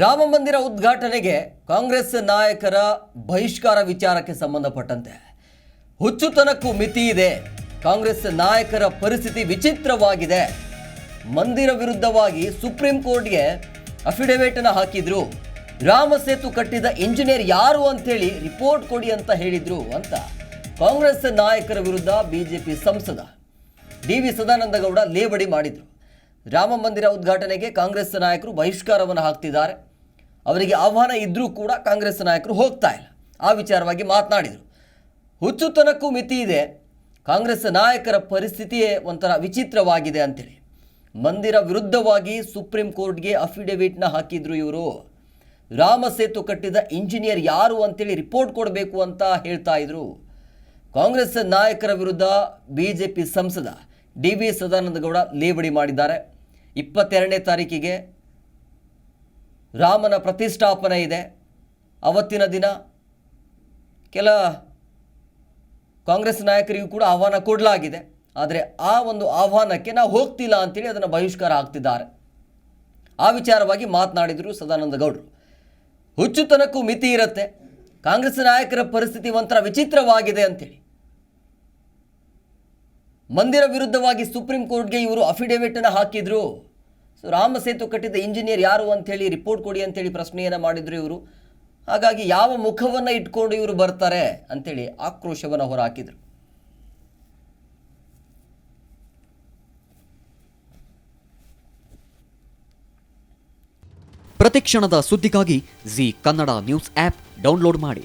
ರಾಮ ಮಂದಿರ ಉದ್ಘಾಟನೆಗೆ ಕಾಂಗ್ರೆಸ್ ನಾಯಕರ ಬಹಿಷ್ಕಾರ ವಿಚಾರಕ್ಕೆ ಸಂಬಂಧಪಟ್ಟಂತೆ ಹುಚ್ಚುತನಕ್ಕೂ ಮಿತಿ ಇದೆ. ಕಾಂಗ್ರೆಸ್ ನಾಯಕರ ಪರಿಸ್ಥಿತಿ ವಿಚಿತ್ರವಾಗಿದೆ. ಮಂದಿರ ವಿರುದ್ಧವಾಗಿ ಸುಪ್ರೀಂ ಕೋರ್ಟ್ಗೆ ಅಫಿಡವಿಟ್ ಅನ್ನು ಹಾಕಿದ್ರು. ರಾಮ ಸೇತು ಕಟ್ಟಿದ ಇಂಜಿನಿಯರ್ ಯಾರು ಅಂತೇಳಿ ರಿಪೋರ್ಟ್ ಕೊಡಿ ಅಂತ ಹೇಳಿದ್ರು ಅಂತ ಕಾಂಗ್ರೆಸ್ ನಾಯಕರ ವಿರುದ್ಧ ಬಿಜೆಪಿ ಸಂಸದ ಡಿ ವಿ ಸದಾನಂದಗೌಡ ಲೇವಡಿ ಮಾಡಿದರು. ರಾಮ ಮಂದಿರ ಉದ್ಘಾಟನೆಗೆ ಕಾಂಗ್ರೆಸ್ ನಾಯಕರು ಬಹಿಷ್ಕಾರವನ್ನು ಹಾಕ್ತಿದ್ದಾರೆ. ಅವರಿಗೆ ಆಹ್ವಾನ ಇದ್ದರೂ ಕೂಡ ಕಾಂಗ್ರೆಸ್ ನಾಯಕರು ಹೋಗ್ತಾ ಇಲ್ಲ. ಆ ವಿಚಾರವಾಗಿ ಮಾತನಾಡಿದರು. ಹುಚ್ಚುತನಕ್ಕೂ ಮಿತಿ ಇದೆ. ಕಾಂಗ್ರೆಸ್ ನಾಯಕರ ಪರಿಸ್ಥಿತಿಯೇ ಒಂಥರ ವಿಚಿತ್ರವಾಗಿದೆ ಅಂತೇಳಿ. ಮಂದಿರ ವಿರುದ್ಧವಾಗಿ ಸುಪ್ರೀಂ ಕೋರ್ಟ್ಗೆ ಅಫಿಡವಿಟ್ನ ಹಾಕಿದ್ರು ಇವರು. ರಾಮ ಸೇತು ಕಟ್ಟಿದ ಇಂಜಿನಿಯರ್ ಯಾರು ಅಂತೇಳಿ ರಿಪೋರ್ಟ್ ಕೊಡಬೇಕು ಅಂತ ಹೇಳ್ತಾ ಇದ್ರು. ಕಾಂಗ್ರೆಸ್ ನಾಯಕರ ವಿರುದ್ಧ ಬಿಜೆಪಿ ಸಂಸದ ಡಿ ವಿ ಸದಾನಂದಗೌಡ ಲೇವಡಿ ಮಾಡಿದ್ದಾರೆ. ಇಪ್ಪತ್ತೆರಡನೇ ತಾರೀಕಿಗೆ ರಾಮನ ಪ್ರತಿಷ್ಠಾಪನೆ ಇದೆ. ಅವತ್ತಿನ ದಿನ ಕೆಲ ಕಾಂಗ್ರೆಸ್ ನಾಯಕರಿಗೂ ಕೂಡ ಆಹ್ವಾನ ಕೊಡಲಾಗಿದೆ. ಆದರೆ ಆ ಒಂದು ಆಹ್ವಾನಕ್ಕೆ ನಾವು ಹೋಗ್ತಿಲ್ಲ ಅಂತೇಳಿ ಅದನ್ನು ಬಹಿಷ್ಕಾರ ಆಗ್ತಿದ್ದಾರೆ. ಆ ವಿಚಾರವಾಗಿ ಮಾತನಾಡಿದರು ಸದಾನಂದ ಗೌಡರು. ಹುಚ್ಚುತನಕ್ಕೂ ಮಿತಿ ಇರುತ್ತೆ. ಕಾಂಗ್ರೆಸ್ ನಾಯಕರ ಪರಿಸ್ಥಿತಿ ಒಂಥರ ವಿಚಿತ್ರವಾಗಿದೆ ಅಂತೇಳಿ. ಮಂದಿರ ವಿರುದ್ಧವಾಗಿ ಸುಪ್ರೀಂ ಕೋರ್ಟ್ಗೆ ಇವರು ಅಫಿಡವಿಟ್ ಹಾಕಿದರು. ಸೊ ರಾಮ ಸೇತು ಕಟ್ಟಿದ ಇಂಜಿನಿಯರ್ ಯಾರು ಅಂತೇಳಿ ರಿಪೋರ್ಟ್ ಕೊಡಿ ಅಂತೇಳಿ ಪ್ರಶ್ನೆಯನ್ನು ಮಾಡಿದ್ರು ಇವರು. ಹಾಗಾಗಿ ಯಾವ ಮುಖವನ್ನು ಇಟ್ಕೊಂಡು ಇವರು ಬರ್ತಾರೆ ಅಂತೇಳಿ ಆಕ್ರೋಶವನ್ನು ಹೊರಹಾಕಿದ್ರು ಪ್ರತಿಕ್ಷಣದ ಸುದ್ದಿಗಾಗಿ Zee Kannada news app download ಮಾಡಿ.